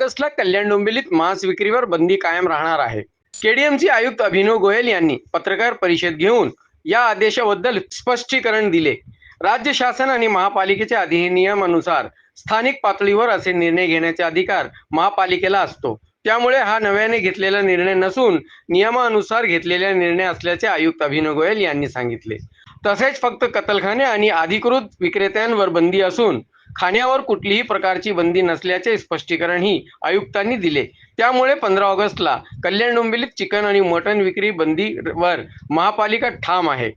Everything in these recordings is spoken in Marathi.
ऑगस्टला कल्याण डोंबिवलीत मांस विक्रीवर बंदी कायम राहणार आहे. केडीएमसी आयुक्त अभिनव गोयल यांनी पत्रकार परिषद घेऊन या आदेशाबद्दल स्पष्टीकरण दिले. राज्य शासन आणि महापालिकेच्या अधिनियमानुसार स्थानिक पातळीवर असे निर्णय घेण्याचा अधिकार महापालिकेला असतो. त्यामुळे हा नव्याने घेतलेला निर्णय नसून नियमानुसार घेतलेला निर्णय असल्याचे आयुक्त अभिनव गोयल यांनी सांगितले. तसेच फक्त कतलखाने आणि अधिकृत विक्रेत्यांवर बंदी असून खाण्यावर कुठलीही प्रकारची बंदी नसल्याचे स्पष्टीकरणही आयुक्तांनी दिले. त्यामुळे पंधरा ऑगस्टला कल्याण डोंबिवलीत चिकन आणि मटण विक्री बंदीवर महापालिका ठाम आहे.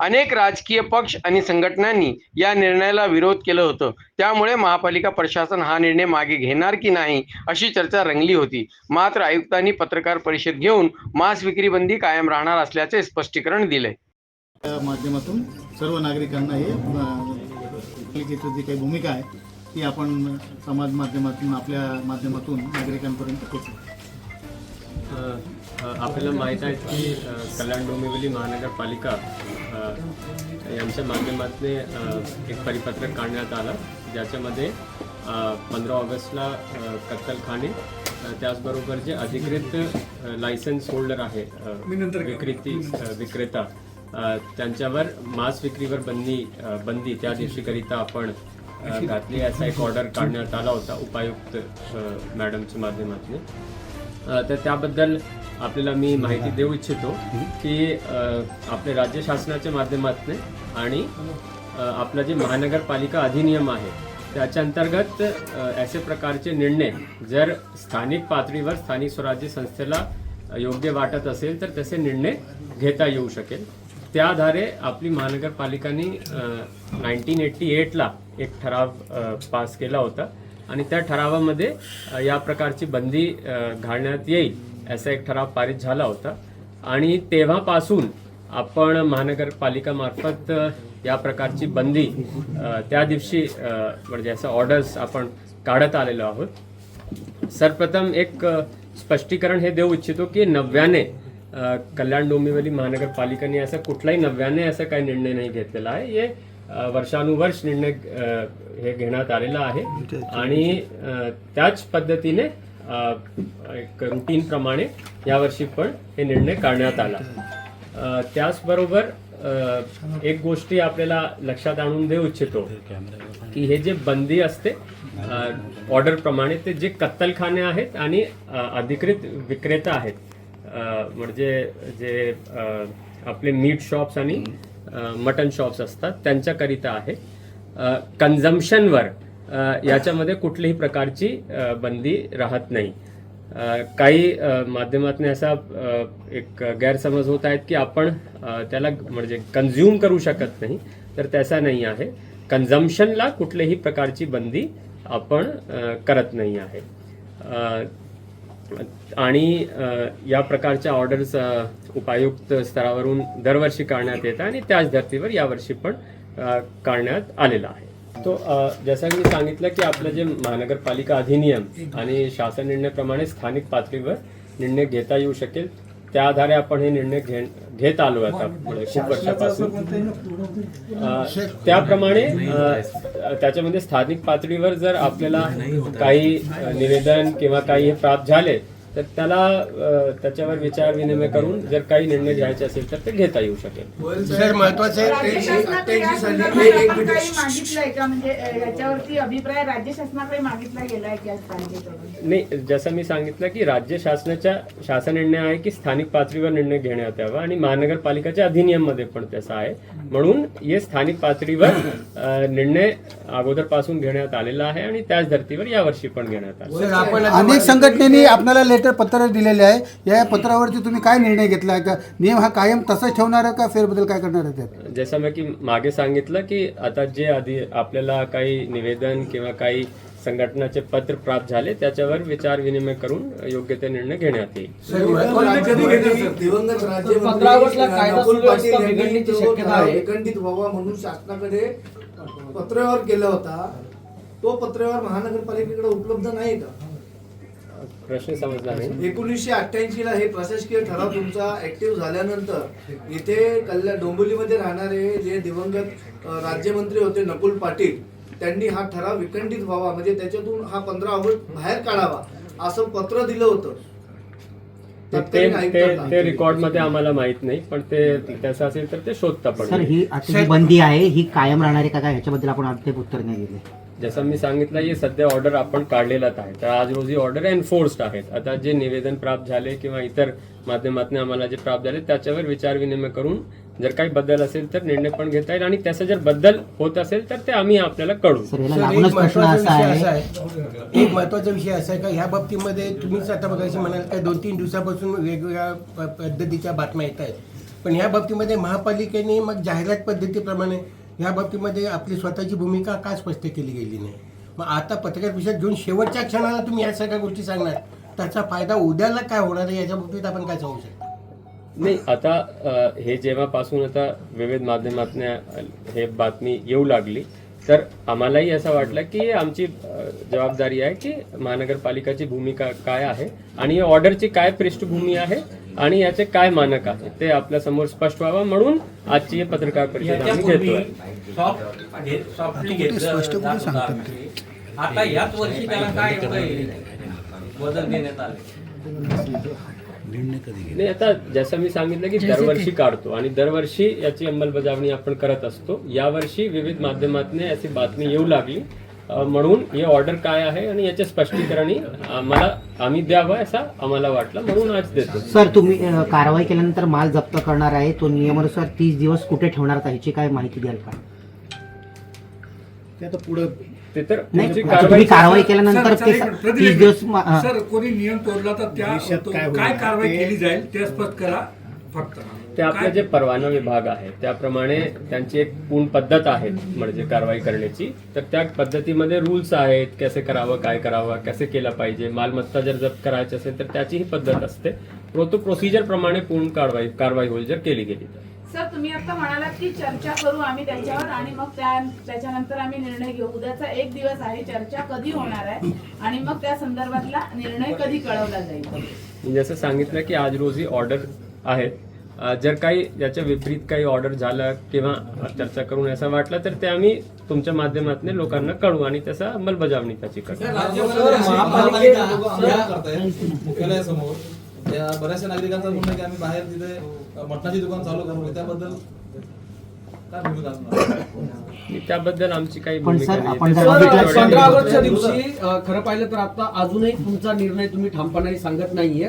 अनेक राजकीय पक्ष आणि संघटनांनी या निर्णयाला विरोध केलं होतं. त्यामुळे महापालिका प्रशासन हा निर्णय मागे घेणार की नाही अशी चर्चा रंगली होती. मात्र आयुक्तांनी पत्रकार परिषद घेऊन मांस विक्री बंदी कायम राहणार असल्याचे स्पष्टीकरण दिले. माध्यमातून सर्व नागरिकांना हे पालिकेची जी काही भूमिका आहे ती आपण समाज माध्यमातून आपल्या माध्यमातून नागरिकांपर्यंत पोहोचू आपल्याला माहीत आहे की कल्याण डोंबिवली महानगरपालिका यांच्या माध्यमातून एक परिपत्रक काढण्यात आलं. ज्याच्यामध्ये पंधरा ऑगस्टला कत्तलखाने त्याचबरोबर जे अधिकृत लायसन्स होल्डर आहे विक्रेती विक्रेता त्यांच्यावर मांस विक्रीवर बंदी बंदी. त्या दिवशीकरिता आपण घातली. असा एक ऑर्डर काढण्यात आला होता उपायुक्त मॅडमच्या माध्यमातून. तर त्याबद्दल आपल्याला मी माहिती देऊ इच्छितो की आपल्या राज्य शासनाच्या माध्यमातून आणि आपलं जे महानगरपालिका अधिनियम आहे त्याच्या अंतर्गत असे प्रकारचे निर्णय जर स्थानिक पातळीवर स्थानिक स्वराज्य संस्थेला योग्य वाटत असेल तर तसे निर्णय घेता येऊ शकेल. त्या आधारे आपली महानगरपालिकांनी नाईन्टीन एट्टी एटला एक ठराव पास केला होता. आणि त्या ठरावामध्ये या प्रकारची बंदी घालण्यात येईल असा एक ठराव पारित झाला होता. आणि तेव्हापासून आपण महानगरपालिकामार्फत या प्रकारची बंदी त्या दिवशी म्हणजे असं ऑर्डर्स आपण काढत आलेलो आहोत. सर्वप्रथम एक स्पष्टीकरण हे देऊ इच्छितो की नव्याने कल्याण डोंबिवली महानगरपालिकेने असा कुठलाही नव्याने असा काही निर्णय नाही घेतलेला आहे. हे वर्षानुवर्ष निर्णय हे घेण्यात आलेला आहे. आणि त्याच पद्धतीने एक रुटीन प्रमाणे यावर्षी पण हे निर्णय काढण्यात आला. त्याचबरोबर एक गोष्टी आपल्याला लक्षात आणून देऊ इच्छितो की हे जे बंदी असते ऑर्डर प्रमाणे ते जे कत्तलखाने आहेत आणि अधिकृत विक्रेता आहेत म्हणजे जे आपले मीट शॉप्स आणि मटन शॉप्स असतात त्यांच्याकरिता आहे. कन्झम्पशनवर याच्यामध्ये कुठल्याही प्रकारची बंदी राहत नाही. काही माध्यमातून असा एक गैरसमज होत आहेत की आपण त्याला म्हणजे कन्झ्युम करू शकत नाही तर तसा नाही आहे. कन्झम्पशनला कुठल्याही प्रकारची बंदी आपण करत नाही आहे. आणि या प्रकारच्या ऑर्डर्स उपायुक्त स्तरावरून दरवर्षी काढण्यात येतात आणि त्याच धर्तीवर यावर्षी पण काढण्यात आलेला आहे. तो जसं मी सांगितलं की आपलं जे महानगरपालिका अधिनियम आणि शासन निर्णयाप्रमाणे स्थानिक पातळीवर निर्णय घेता येऊ शकेल त्या आधारे आपण हे निर्णय घे घेत आलो आता खूप वर्षापासून. त्याप्रमाणे त्याच्यामध्ये स्थानिक पातळीवर जर आपल्याला काही निवेदन किंवा काही हे प्राप्त झाले तर त्याला त्याच्यावर विचार विनिमय करून जर काही निर्णय घ्यायचे असेल तर ते घेता येऊ शकेल. सर महत्वाचं राज्य शासनाकडे. मागितलंय का? म्हणजे अ, याच्यावरती अभिप्राय राज्य शासनाकडे मागितला गेलाय की आज पालिकेकडून नाही जसं मी सांगितलं की राज्य शासनाच्या शासन निर्णय आहे की स्थानिक पातळीवर निर्णय घेण्यात यावा आणि महानगरपालिकाच्या अधिनियममध्ये पण तसा आहे. म्हणून हे स्थानिक पातळीवर निर्णय अगोदरपासून घेण्यात आलेला आहे आणि त्याच धर्तीवर यावर्षी पण घेण्यात आला अनेक संघटनेने आपल्याला लेटर पत्र दिलेले आहे. या पत्रावरती तुम्ही काय निर्णय घेतला? आहे का नियम हा कायम तसाच ठेवणार आहे का फेरबदल काय करणार आहे त्यात? जसं मी की मागे सांगितलं की आता जे आधी आपल्याला काही निवेदन किंवा काही संघटनाचे पत्र प्राप्त झाले त्याच्यावर विचार विनिमय करून योग्य ते निर्णय घेण्यात येईल. दिवंगत राज्यमंत्री पंधरा ऑगस्टला कायदा नकुल सुव्यवस्था पाटील यांनी बिघडण्याची तो शक्यता ठराव आहे. विखंडित व्हावा म्हणून शासनाकडे पत्रव्यवहार केला होता. तो पत्रव्यवहार महानगरपालिकेकडे उपलब्ध नाही का प्रश्न समजला नाही. एकोणीसशे अठ्ठ्याऐंशी ला हे प्रशासकीय ठराव तुमचा ऍक्टिव्ह झाल्यानंतर इथे कल्याण डोंबिवलीमध्ये राहणारे जे दिवंगत राज्यमंत्री होते नकुल पाटील त्यांनी हा ठराव विखंडित व्हावा. म्हणजे त्याच्यातून हा पंधरा ऑगस्ट बाहेर काढावा असं पत्र दिलं होतं. ते ते आयुक्तांना. ते रेकॉर्डमध्ये आम्हाला माहीत नाही पण ते त्याचं असेल तर ते शोधता पण. ही बंदी आहे ही कायम राहणार आहे का काय? ह्याच्याबद्दल आपण अद्याप उत्तर नाही दिले. जसं मी सांगितलं हे सध्या ऑर्डर आपण काढलेलाच आहे. तर आज रोजी ऑर्डर एन्फोर्स्ड आहेत. आता जे निवेदन प्राप्त झाले किंवा इतर माध्यमातून आम्हाला जे प्राप्त झाले त्याच्यावर विचार विनिमय करून जर काही बदल असेल तर निर्णय पण घेता येईल आणि त्याचा जर बदल होत असेल तर ते आम्ही आपल्याला कळू सर याला सर, लागूनच एक प्रश्न महत्त्वाचा असा विषय आहे. असा आहे. एक महत्त्वाचा विषय असा आहे का ह्या बाबतीमध्ये तुम्हीच आता बघायचं म्हणाल का दोन तीन दिवसापासून वेगवेगळ्या प- पद्धतीच्या बातम्या येत आहेत. पण ह्या बाबतीमध्ये महापालिकेने मग जाहिरात पद्धतीप्रमाणे ह्या बाबतीमध्ये आपली स्वतःची भूमिका का स्पष्ट केली गेली नाही? मग आता पत्रकार परिषद घेऊन शेवटच्या क्षणाला तुम्ही या सगळ्या गोष्टी सांगणार. त्याचा फायदा उद्याला काय होणार आहे याच्या बाबतीत आपण काय सांगू शकतो? नाही आता हे जेव्हापासून आता विविध माध्यमातून हे बातमी येऊ लागली तर आम्हालाही असं वाटलं की आमची जबाबदारी आहे की महानगरपालिकाची भूमिका काय आहे आणि या ऑर्डरची काय पृष्ठभूमी आहे आणि याचे काय मानक आहे? ते आपल्यासमोर स्पष्ट व्हावं म्हणून आजची पत्रकार परिषद आम्ही घेतोय. सॉफ्ट घे- सॉफ्टली घेतलं जात होतं. आता याच वर्षी त्याला काय बदल देण्यात आले. नाही आता जसं मी सांगितलं की दरवर्षी काढतो आणि दरवर्षी याची अंमलबजावणी आपण करत असतो. यावर्षी विविध माध्यमातून अशी बातमी येऊ लागली. म्हणून हे ऑर्डर काय आहे आणि याचे स्पष्टीकरणी आम्हाला आम्ही द्यावं असा आम्हाला वाटलं म्हणून आज देतो सर तुम्ही अ, कारवाई केल्यानंतर माल जप्त करणार आहे तो नियमानुसार तीस दिवस कुठे ठेवणार आता ह्याची काय माहिती द्याल का ते आता पुढं ते तर नाही पुढची आता तुम्ही कारवाई केल्यानंतर सर, ते सर, एक- तीस दिवस मा-. सर कोणी नियम तोडला तर त्या भविष्यात तो- काय होईल? काय कारवाई ते- केली जाईल ते स्पष्ट करा फक्त ते आपले जे परवाना विभाग आहे त्याप्रमाणे त्यांची एक पूर्ण पद्धत आहे म्हणजे कारवाई करण्याची. तर त्या पद्धतीमध्ये रूल्स आहेत कसे करावं काय करावं कसे केलं पाहिजे मालमत्ता जर जप्त करायची असेल तर त्याची ही पद्धत असते. तो प्रोसिजर प्रमाणे पूर्ण कारवाई कारवाई होईल जर केली गेली तर. सर तुम्ही आता म्हणालात की चर्चा करू आम्ही त्यांच्यावर आणि मग त्या त्याच्यानंतर आम्ही निर्णय घेऊ. उद्याचा एक दिवस आहे चर्चा कधी होणार आहे आणि मग त्या संदर्भातला निर्णय कधी कळवला जाईल? जसं सांगितलं की आज रोजी ऑर्डर आहेत जर काही याच्या विपरीत काही ऑर्डर झालं किंवा चर्चा करून असं वाटलं तर ते आम्ही तुमच्या माध्यमातून लोकांना कळू आणि त्याचा अंमलबजावणी त्याची करू. मुख्यालयासमोर. त्या बऱ्याचशा नागरिकांचा म्हणणं आहे की आम्ही बाहेर तिथे मटणाची दुकान चालू करू. त्याबद्दल त्याबद्दल आमची काही पंधरा ऑगस्टच्या दिवशी खरं पाहिलं तर आता अजूनही तुमचा निर्णय तुम्ही ठामपणाने सांगत नाहीये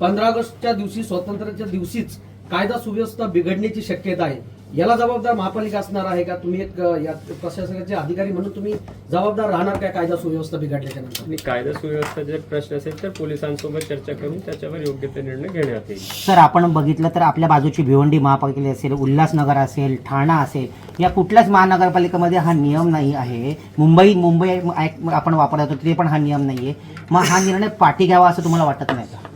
पंधरा ऑगस्टच्या दिवशी स्वातंत्र्याच्या दिवशीच कायदा सुव्यवस्था बिघडण्याची शक्यता आहे. याला जबाबदार महापालिका असणार आहे का? तुम्ही एक या प्रशासनाचे अधिकारी म्हणून तुम्ही जबाबदार राहणार काय कायदा सुव्यवस्था बिघडल्याच्या नंतर? आणि कायदा सुव्यवस्था जर प्रश्न असेल तर पोलिसांसोबत चर्चा करून त्याच्यावर योग्य ते निर्णय घेण्यात येईल. सर आपण बघितलं तर आपल्या बाजूची भिवंडी महापालिका असेल उल्हासनगर असेल ठाणा असेल या कुठल्याच महानगरपालिकेमध्ये हा नियम नाही आहे. मुंबई मुंबई आपण वापरत होतो ते पण हा नियम नाही आहे मग हा निर्णय पाठी घ्यावा असं तुम्हाला वाटत नाही का?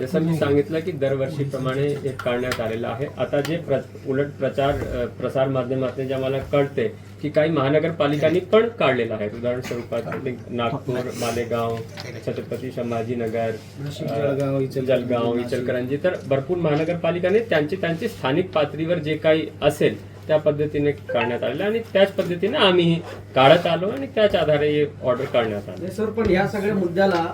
जसं मी सांगितलं की दरवर्षीप्रमाणे हे करण्यात आलेलं आहे. आता जे प्र उलट प्रचार प्रसार माध्यमातून जे आम्हाला कळते की काही महानगरपालिकांनी पण काढलेलं आहे. उदाहरण स्वरूपात नागपूर मालेगाव छत्रपती संभाजीनगर जळगाव इचलकरंजी. तर भरपूर महानगरपालिकाने त्यांची त्यांची स्थानिक पातळीवर जे काही असेल त्या पद्धतीने काढण्यात आलेलं आणि त्याच पद्धतीने आम्ही काढत आलो आणि त्याच आधारे हे ऑर्डर काढण्यात आलं. सर पण या सगळ्या मुद्द्याला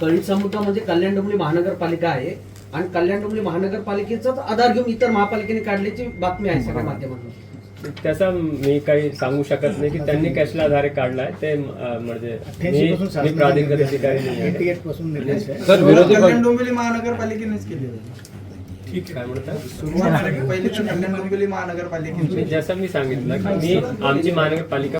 कळीचा मुद्दा म्हणजे कल्याण डोंबिवली महानगरपालिका आहे. आणि कल्याण डोंबिवली महानगरपालिकेचाच आधार घेऊन इतर महापालिकेने काढल्याची बातमी आहे सगळ्या माध्यमातून. त्याचा मी काही सांगू शकत नाही की त्यांनी कसल्या आधारे काढलाय ते म्हणजे मी मी प्राधिकारी अधिकारी नाही आहे. 88 पासून निर्णय आहे. सर विरोधी पक्ष- डोंबिवली महानगरपालिकेनेच केली काय म्हणतात जसं मी सांगितलं की मी आमची महानगरपालिका